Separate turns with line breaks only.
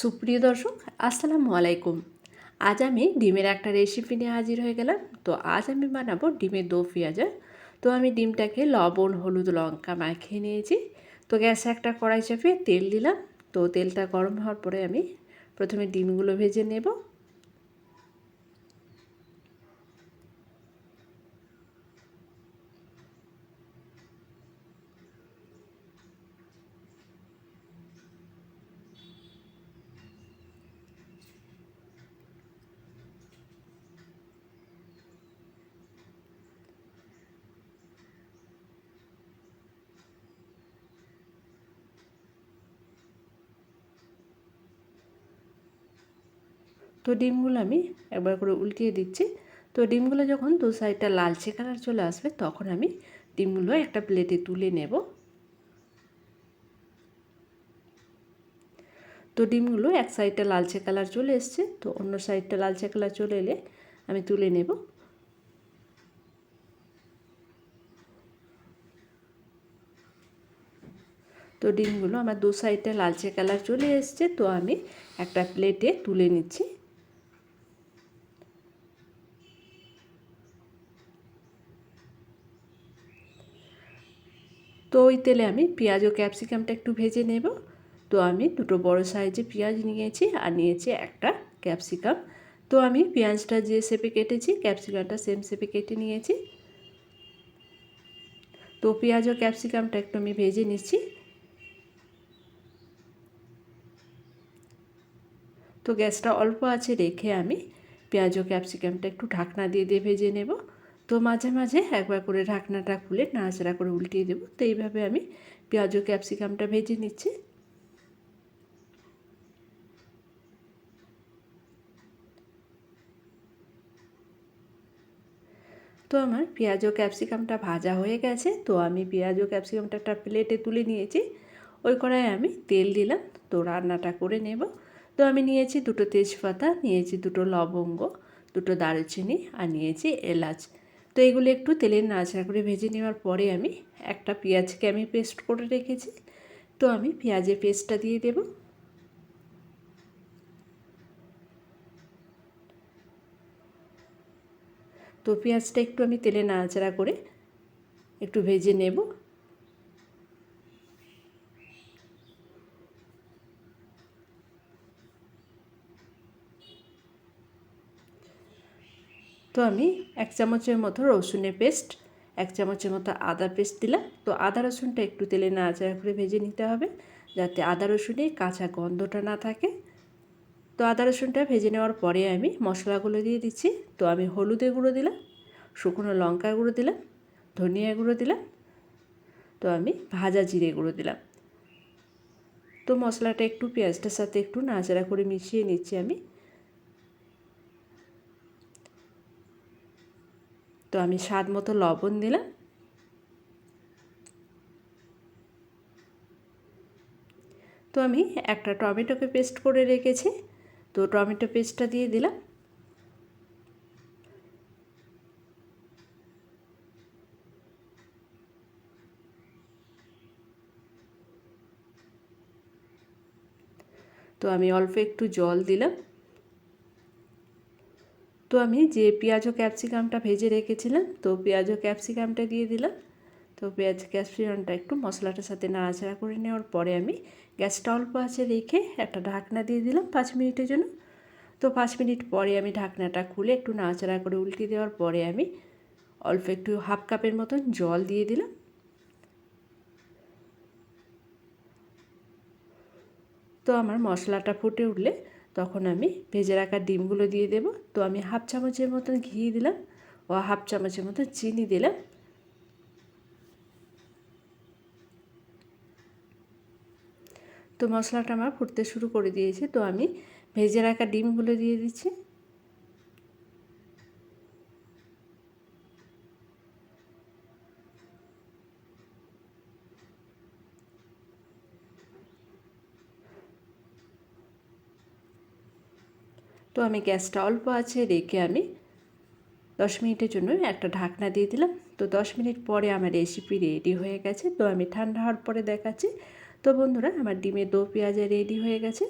সুপ্রিয় দর্শক, আসসালামু আলাইকুম। আজ আমি ডিমের একটা রেসিপি নিয়ে হাজির হয়ে গেলাম। তো আজ আমি বানাবো ডিমের দো পেঁয়াজা। তো আমি ডিমটাকে লবণ, হলুদ, লঙ্কা মাখিয়ে নিয়েছি। তো গ্যাসে একটা কড়াই চাপিয়ে তেল দিলাম। তো তেলটা গরম হওয়ার পরে আমি প্রথমে ডিমগুলো ভেজে নেব। তো ডিমগুলো আমি একবার করে উল্টিয়ে দিচ্ছি। তো ডিমগুলো যখন দু সাইডটা লালচে কালার চলে আসবে, তখন আমি ডিমগুলো একটা প্লেটে তুলে নেব। তো ডিমগুলো এক সাইডটা লালচে কালার চলে এসছে, তো অন্য সাইডটা লালচে কালার চলে এলে আমি তুলে নেব। তো ডিমগুলো আমার দু সাইডটা লালচে কালার চলে এসছে, তো আমি একটা প্লেটে তুলে নিচ্ছি। তো ওই তেলে আমি পেঁয়াজ ও ক্যাপসিকামটা একটু ভেজে নেব। তো আমি দুটো বড় সাইজে পেঁয়াজ নিয়েছি আর নিয়েছি একটা ক্যাপসিকাম। তো আমি পেঁয়াজটা যে শেপে কেটেছি, ক্যাপসিকামটা সেম শেপে কেটে নিয়েছি। তো পেঁয়াজ ও ক্যাপসিকামটা একটু আমি ভেজে নিচ্ছি। তো গ্যাসটা অল্প আছে রেখে আমি পেঁয়াজ ও ক্যাপসিকামটা একটু ঢাকনা দিয়ে দিয়ে ভেজে নেব। তো মাঝে মাঝে একবার করে ঢাকনাটা খুলে নাড়াচাড়া করে উল্টিয়ে দেবো। তো এইভাবে আমি পেঁয়াজ ও ক্যাপসিকামটা ভেজে নিচ্ছি। তো আমার পেঁয়াজ ও ক্যাপসিকামটা ভাজা হয়ে গেছে। তো আমি পেঁয়াজ ও ক্যাপসিকামটা একটা প্লেটে তুলে নিয়েছি। ওই কড়াই আমি তেল দিলাম। তো রান্নাটা করে নেব। তো আমি নিয়েছি দুটো তেজপাতা, নিয়েছি দুটো লবঙ্গ, দুটো দারুচিনি আর নিয়েছি এলাচ। তো এগুলো একটু তেলে নাচড়া করে ভেজে নেওয়ার পরে আমি একটা পেঁয়াজকে আমি পেস্ট করে রেখেছি। তো আমি পেঁয়াজের পেস্টটা দিয়ে দেব। তো পেঁয়াজটা একটু আমি তেলে নাড়াচাড়া করে একটু ভেজে নেব। তো আমি এক চামচের মতো রসুনের পেস্ট, এক চামচের মতো আদা পেস্ট দিলাম। তো আদা রসুনটা একটু তেলে নাড়াচাড়া করে ভেজে নিতে হবে যাতে আদা রসুনে কাঁচা গন্ধটা না থাকে। তো আদা রসুনটা ভেজে নেওয়ার পরে আমি মশলাগুলো দিয়ে দিচ্ছি। তো আমি হলুদের গুঁড়ো দিলাম, শুকনো লঙ্কা গুঁড়ো দিলাম, ধনিয়া গুঁড়ো দিলাম, তো আমি ভাজা জিরে গুঁড়ো দিলাম। তো মশলাটা একটু পেঁয়াজটার সাথে একটু নাড়াচাড়া করে মিশিয়ে নিচ্ছি আমি। তো আমি স্বাদ মতো লবণ দিলাম। তো আমি একটা টমেটোকে পেস্ট করে রেখেছি। তো টমেটো পেস্টটা দিয়ে দিলাম। তো আমি অল্প একটু জল দিলাম। তো আমি যে পেঁয়াজ ও ক্যাপসিকামটা ভেজে রেখেছিলাম, তো পেঁয়াজ ও ক্যাপসিকামটা দিয়ে দিলাম। তো পেঁয়াজ ক্যাপসিকামটা একটু মশলাটার সাথে নাড়াচাড়া করে নেওয়ার পরে আমি গ্যাসটা অল্প আছে রেখে একটা ঢাকনা দিয়ে দিলাম পাঁচ মিনিটের জন্য। তো পাঁচ মিনিট পরে আমি ঢাকনাটা খুলে একটু নাড়াচাড়া করে উল্টে দেওয়ার পরে আমি অল্প একটু হাফ কাপের মতন জল দিয়ে দিলাম। তো আমার মশলাটা ফুটে উঠলে তখন আমি ভেজে রাখা ডিমগুলো দিয়ে দেব। তো আমি হাফ চামচের মতন ঘি দিলাম ও হাফ চামচের মতন চিনি দিলাম। তো মশলাটা আমার ফুটতে শুরু করে দিয়েছে। তো আমি ভেজে রাখা ডিমগুলো দিয়ে দিচ্ছি। তো আমি গ্যাসটা অল্প আছে, রেখে আমি দশ মিনিটের জন্য একটা ঢাকনা দিয়ে দিলাম। তো দশ মিনিট পরে আমার রেসিপি রেডি হয়ে গেছে। তো আমি ঠান্ডা হওয়ার পরে দেখাচ্ছি। তো বন্ধুরা, আমার ডিমের দো পেঁয়াজা রেডি হয়ে গেছে।